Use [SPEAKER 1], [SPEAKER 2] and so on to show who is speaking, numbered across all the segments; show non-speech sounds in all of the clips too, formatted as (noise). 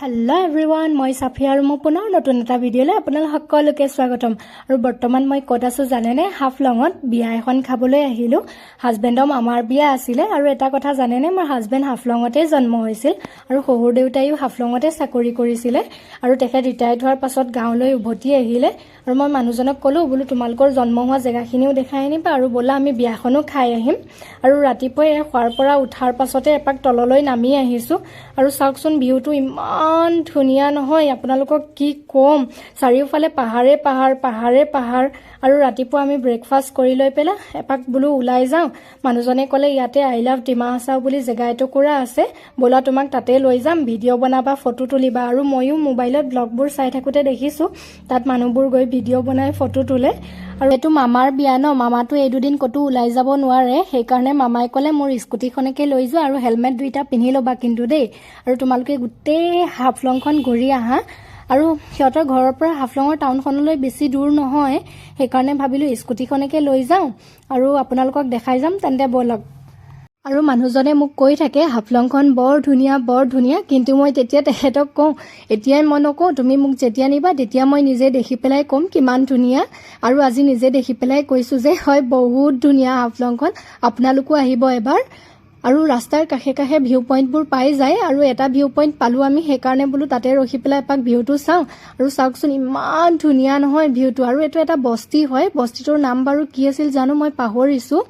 [SPEAKER 1] Hello everyone মই চাফিয়া আৰু মই পুনৰ নতুন এটা ভিডিঅ'লৈ আপোনালোক সকলোকে স্বাগতম। আৰু বৰ্তমান মই ক'ত আছোঁ জানেনে? হাফলঙত বিয়া এখন খাবলৈ আহিলোঁ। হাজবেণ্ডৰ মামাৰ বিয়া আছিলে আৰু এটা কথা জানেনে? মোৰ হাজবেণ্ড হাফলঙতে জন্ম হৈছিল আৰু শহুৰ দেউতাইও হাফলঙতে চাকৰি কৰিছিলে আৰু তেখেত ৰিটায়াৰ্ড হোৱাৰ পাছত গাঁৱলৈ উভতি আহিলে। আৰু মই মানুহজনক ক'লোঁ বোলো তোমালোকৰ জন্ম হোৱা জেগাখিনিও দেখাই আনিবা আৰু ব'লা আমি বিয়াখনো খাই আহিম। আৰু ৰাতিপুৱাই শোৱাৰ পৰা উঠাৰ পাছতে এপাক তললৈ নামি আহিছোঁ। আৰু চাওকচোন ভিউটো ইমান ধুনীয়া নহয়। আপোনালোকক কি ক'ম? চাৰিওফালে পাহাৰে পাহাৰ পাহাৰে পাহাৰ আৰু ৰাতিপুৱা আমি ব্ৰেকফাষ্ট কৰি লৈ পেলাই এপাক বোলো ওলাই যাওঁ। মানুহজনে ক'লে ইয়াতে আই লাভ ডিমা হাচাও বুলি জেগা এটুকুৰা আছে। ব'লা তোমাক তাতে লৈ যাম। ভিডিঅ' বনাবা ফটো তুলিবা আৰু ময়ো মোবাইলত ব্লগবোৰ চাই থাকোঁতে দেখিছোঁ। তাত মানুহবোৰ গৈ ভিডিঅ' বনাই ফটো তোলে। আৰু এইটো মামাৰ বিয়া ন? মামাটো এই দুদিন ক'তো ওলাই যাব নোৱাৰে। সেইকাৰণে মামাই ক'লে মোৰ স্কুটিখনকে লৈ যোৱা আৰু হেলমেট দুইটা পিন্ধি ল'বা কিন্তু দেই। আৰু তোমালোকে গোটেই হাফলংখন ঘূৰি আহা। আৰু সিহঁতৰ ঘৰৰ পৰা হাফলঙৰ টাউনখনলৈ বেছি দূৰ নহয়। সেইকাৰণে ভাবিলোঁ স্কুটিখনকে লৈ যাওঁ। আৰু আপোনালোকক দেখাই যাম তেন্তে ব'লক আৰু মানুহজনে মোক কৈ থাকে হাফলংখন বৰ ধুনীয়া বৰ ধুনীয়া। কিন্তু মই তেতিয়া তেখেতক কওঁ এতিয়াই মই নকওঁ তুমি মোক যেতিয়া নিবা তেতিয়া মই নিজে দেখি পেলাই ক'ম কিমান ধুনীয়া। আৰু আজি নিজে দেখি পেলাই কৈছোঁ যে হয় বহুত ধুনীয়া হাফলংখন। আপোনালোকো আহিব এবাৰ। আৰু ৰাস্তাৰ কাষে কাষে ভিউ পইণ্টবোৰ পাই যায় আৰু এটা ভিউ পইণ্ট পালোঁ আমি সেইকাৰণে বোলো তাতে ৰখি পেলাই এপাক ভিউটো চাওঁ। আৰু চাওকচোন ইমান ধুনীয়া নহয় ভিউটো আৰু এইটো এটা বস্তি হয় বস্তিটোৰ নাম বাৰু কি আছিল জানো মই পাহৰিছোঁ।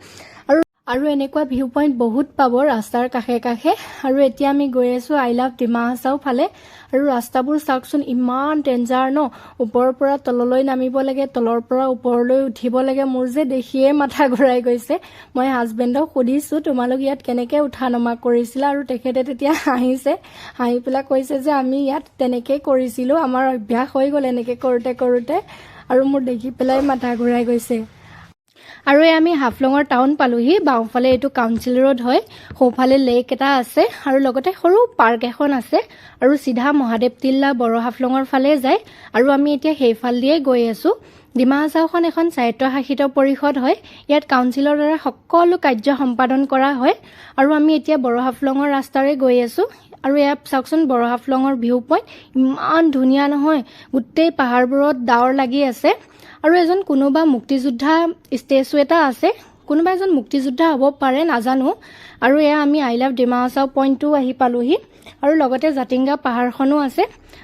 [SPEAKER 1] আৰু এনেকুৱা ভিউ পইণ্ট বহুত পাব ৰাস্তাৰ কাষে কাষে। আৰু এতিয়া আমি গৈ আছোঁ আই লাভ ডিমা হাচাও ফালে। আৰু ৰাস্তাবোৰ চাওকচোন ইমান ডেঞ্জাৰ ন? ওপৰৰ পৰা তললৈ নামিব লাগে তলৰ পৰা ওপৰলৈ উঠিব লাগে। মোৰ যে দেখিয়ে মাথা ঘূৰাই গৈছে। মই হাজবেণ্ডক সুধিছোঁ তোমালোক ইয়াত কেনেকৈ উঠা নমা কৰিছিলা? আৰু তেখেতে তেতিয়া হাঁহিছে। হাঁহি পেলাই কৈছে যে আমি ইয়াত তেনেকেই কৰিছিলোঁ আমাৰ অভ্যাস হৈ গ'ল এনেকৈ কৰোঁতে কৰোঁতে। আৰু মোৰ দেখি পেলাই মাথা ঘূৰাই গৈছে। আৰু এই আমি হাফলঙৰ টাউন পালোহি বাওঁফালে এইটো কাউঞ্চিল ৰোড হয় সোঁফালে লেক এটা আছে আৰু লগতে সৰু পাৰ্ক এখন আছে আৰু চিধা মহাদেৱ তিল্লা বড়ো হাফলঙৰ ফালে যায় আৰু আমি এতিয়া সেইফাল দিয়ে গৈ আছোঁ। ডিমা হাছাওখন এখন স্বায়ত্তশাসিত পৰিষদ হয়। ইয়াত কাউন্সিলৰ দ্বাৰা সকলো কাৰ্য সম্পাদন কৰা হয়। আৰু আমি এতিয়া বড়ো হাফলঙৰ ৰাস্তাৰে গৈ আছোঁ। আৰু ইয়াত চাওকচোন বড়ো হাফলঙৰ ভিউ পইণ্ট। ইমান ধুনীয়া নহয়। গোটেই পাহাৰবোৰত ডাৱৰ লাগি আছে। আৰু এজন কোনোবা মুক্তিযোদ্ধা ষ্টেচু এটা আছে। কোনোবা এজন মুক্তিযোদ্ধা হ'ব পাৰে নাজানো। আৰু এয়া আমি আই লাভ ডিমা হাছাও পইণ্টটো আহি পালোহি। আৰু লগতে জাতিংগা পাহাৰখনো আছে।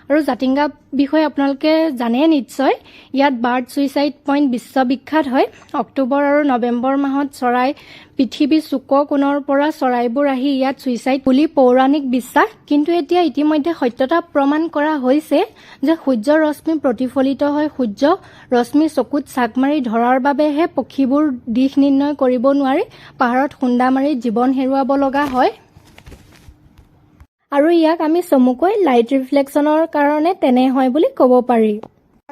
[SPEAKER 1] আৰু জাতিংগা বিষয়ে আপোনালোকে জানে নিশ্চয়। ইয়াত বাৰ্ড ছুইচাইড পইণ্ট বিশ্ববিখ্যাত হয়। অক্টোবৰ আৰু নৱেম্বৰ মাহত চৰাই পৃথিৱীৰ চুক কোণৰ পৰা চৰাইবোৰ আহি ইয়াত ছুইচাইড বুলি পৌৰাণিক বিশ্বাস। কিন্তু এতিয়া ইতিমধ্যে সত্যতা প্ৰমাণ কৰা হৈছে যে সূৰ্যৰ ৰশ্মি প্ৰতিফলিত হৈ সূৰ্য ৰশ্মি চকুত চাক মাৰি ধৰাৰ বাবেহে পক্ষীবোৰ দিশ নিৰ্ণয় কৰিব নোৱাৰি। পাহাৰত খুন্দা মাৰি জীৱন হেৰুৱাব লগা হয়। আৰু ইয়াক আমি চমুকৈ লাইট ৰিফ্লেকশ্যনৰ কাৰণে তেনে হয় বুলি ক'ব পাৰি।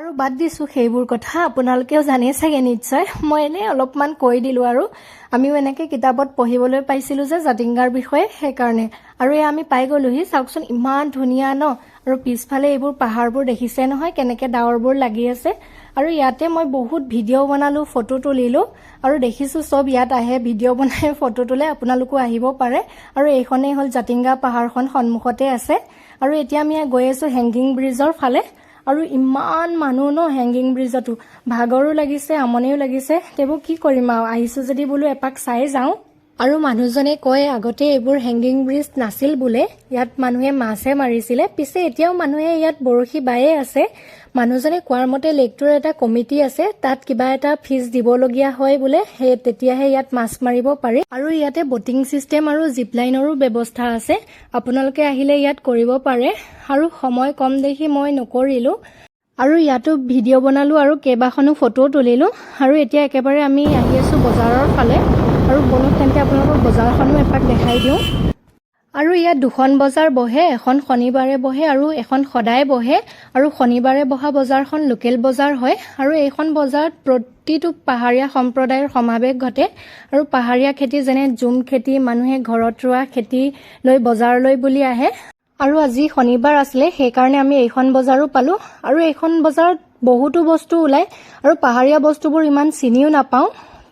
[SPEAKER 1] আৰু বাদ দিছোঁ সেইবোৰ কথা আপোনালোকেও জানেই চাগে নিশ্চয়। মই এনেই অলপমান কৈ দিলোঁ আৰু। আমিও এনেকৈ কিতাপত পঢ়িবলৈ পাইছিলোঁ যে জাতিংগাৰ বিষয়ে সেইকাৰণে। আৰু এয়া আমি পাই গ'লোহি চাওকচোন ইমান ধুনীয়া ন? আৰু পিছফালে এইবোৰ পাহাৰবোৰ দেখিছে নহয় কেনেকৈ ডাৱৰবোৰ লাগি আছে। আৰু ইয়াতে মই বহুত ভিডিঅ' বনালোঁ ফটো তুলিলোঁ। আৰু দেখিছোঁ চব ইয়াত আহে ভিডিঅ' বনাই ফটো তোলে আপোনালোকো আহিব পাৰে। আৰু এইখনেই হ'ল জাতিংগা পাহাৰখন সন্মুখতে আছে। আৰু এতিয়া আমি গৈ আছোঁ হেংগিং ব্ৰিজৰ ফালে। আৰু ইমান মানুহ ন হেংগিং ব্ৰিজতো ভাগৰো লাগিছে আমনিও লাগিছে। তেবোৰ কি কৰিম আৰু? আহিছোঁ যদি বোলো এপাক চাই যাওঁ। আৰু মানুহজনে কয় আগতে এইবোৰ হেংগিং ব্ৰিজ নাছিল বোলে। ইয়াত মানুহে মাছহে মাৰিছিলে। পিছে এতিয়াও মানুহে ইয়াত বৰশী বায়ে আছে। মানুহজনে কোৱাৰ মতে লেকটোৰ এটা কমিটি আছে। তাত কিবা এটা ফিজ দিবলগীয়া হয় বোলে। সেই তেতিয়াহে ইয়াত মাছ মাৰিব পাৰি। আৰু ইয়াতে বটিং চিষ্টেম আৰু জিপ লাইনৰো ব্যৱস্থা আছে। আপোনালোকে আহিলে ইয়াত কৰিব পাৰে। আৰু সময় কম দেখি মই নকৰিলোঁ। আৰু ইয়াতো ভিডিঅ' বনালোঁ আৰু কেইবাখনো ফটোও তুলিলোঁ। আৰু এতিয়া একেবাৰে আমি আহি আছোঁ বজাৰৰ ফালে। আৰু বলক তেন্তে আপোনালোকক বজাৰখনো এপাক দেখাই দিওঁ। আৰু ইয়াত দুখন বজাৰ বহে এখন শনিবাৰে বহে আৰু এখন সদায় বহে। আৰু শনিবাৰে বহা বজাৰখন লোকেল বজাৰ হয় আৰু এইখন বজাৰত প্ৰতিটো পাহাৰীয়া সম্প্ৰদায়ৰ সমাৱেশ ঘটে। আৰু পাহাৰীয়া খেতি যেনে জুম খেতি মানুহে ঘৰত ৰোৱা খেতি লৈ বজাৰলৈ বুলি আহে। আৰু আজি শনিবাৰ আছিলে সেইকাৰণে আমি এইখন বজাৰো পালোঁ। আৰু এইখন বজাৰত বহুতো বস্তু ওলায় আৰু পাহাৰীয়া বস্তুবোৰ ইমান চিনিও নাপাওঁ।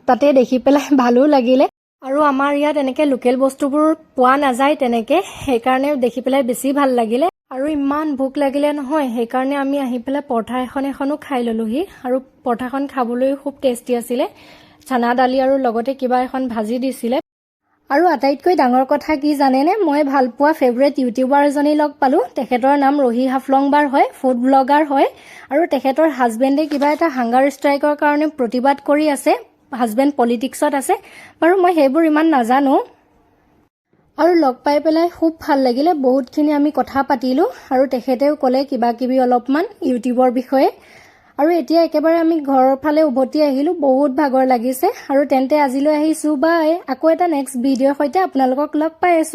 [SPEAKER 1] তাতে দেখি পেলাই (laughs) ভালো লাগিলে। আৰু আমাৰ ইয়াত এনেকে লোকেল বস্তুবোৰ পোৱা নাযায় তেনেকে সেইকাৰণে দেখি পেলাই বেছি ভাল লাগিলে। আৰু ইমান ভোক লাগিলে নহয় সেইকাৰণে আমি আহি পেলাই পৰঠা এখন এখনো খাই ল'লোহি। আৰু পৰঠাখন খাবলৈ খুব টেষ্টি আছিলে। চানা দালি আৰু লগতে কিবা এখন ভাজি দিছিলে। আৰু আটাইতকৈ ডাঙৰ কথা কি জানেনে? মই ভাল পোৱা ফেভৰেট ইউটিউবাৰ এজনী লগ পালোঁ। তেখেতৰ নাম ৰহি হাফলংবাৰ হয় ফুড ব্লগাৰ হয়। আৰু তেখেতৰ হাজবেণ্ডে কিবা এটা হাংগাৰ ষ্ট্ৰাইকৰ কাৰণে প্ৰতিবাদ কৰি আছে। হাজবেণ্ড পলিটিক্সত আছে বাৰু মই সেইবোৰ ইমান নাজানো। আৰু লগ পাই পেলাই খুব ভাল লাগিলে বহুতখিনি আমি কথা পাতিলোঁ আৰু তেখেতেও ক'লে কিবা কিবি অলপমান ইউটিউবৰ বিষয়ে। আৰু এতিয়া একেবাৰে আমি ঘৰৰ ফালে উভতি আহিলোঁ বহুত ভাগৰ লাগিছে। আৰু তেন্তে আজিলৈ আহিছোঁ বাই। আকৌ এটা নেক্সট ভিডিঅ'ৰ সৈতে আপোনালোকক লগ পাই আছোঁ।